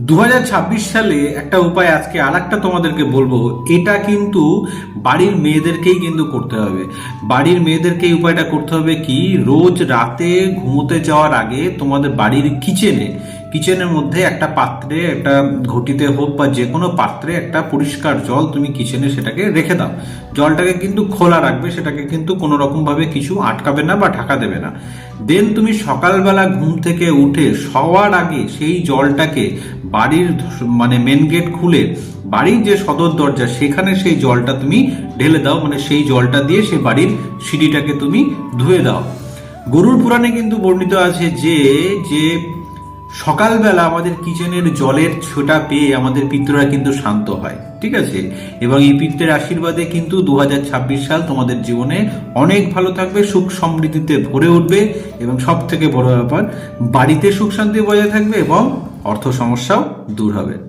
দু হাজার ছাব্বিশ সালে একটা উপায় আজকে আর একটা তোমাদেরকে বলব। এটা কিন্তু বাড়ির মেয়েদেরকেই কিন্তু করতে হবে। বাড়ির মেয়েদেরকে এই উপায়টা করতে হবে কি, রোজ রাতে ঘুমোতে যাওয়ার আগে তোমাদের বাড়ির কিচেনে কিচেনের মধ্যে একটা পাত্রে, একটা ঘটিতে হোক বা যে কোনো পাত্রে একটা পরিষ্কার জল তুমি কিচেনে সেটাকে রেখে দাও। জলটাকে কিন্তু খোলা রাখবে, সেটাকে কিন্তু কোনো রকম ভাবে কিছু আটকাবে না বা ঢাকা দেবে না। দেন তুমি সকালবেলা ঘুম থেকে উঠে সবার আগে সেই জলটাকে বাড়ির মানে মেন গেট খুলে বাড়ির যে সদর দরজা, সেখানে সেই জলটা তুমি ঢেলে দাও। মানে সেই জলটা দিয়ে সেই বাড়ির সিঁড়িটাকে তুমি ধুয়ে দাও। গরুর পুরাণে কিন্তু বর্ণিত আছে যে যে সকালবেলা আমাদের কিচেনের জলের ছোটা পেয়ে আমাদের পিত্ররা কিন্তু শান্ত হয়, ঠিক আছে? এবং এই পিত্রের আশীর্বাদে কিন্তু দু হাজার ছাব্বিশ সাল তোমাদের জীবনে অনেক ভালো থাকবে, সুখ সমৃদ্ধিতে ভরে উঠবে এবং সব থেকে বড় ব্যাপার, বাড়িতে সুখ শান্তি বজায় থাকবে এবং অর্থ সমস্যাও দূর হবে।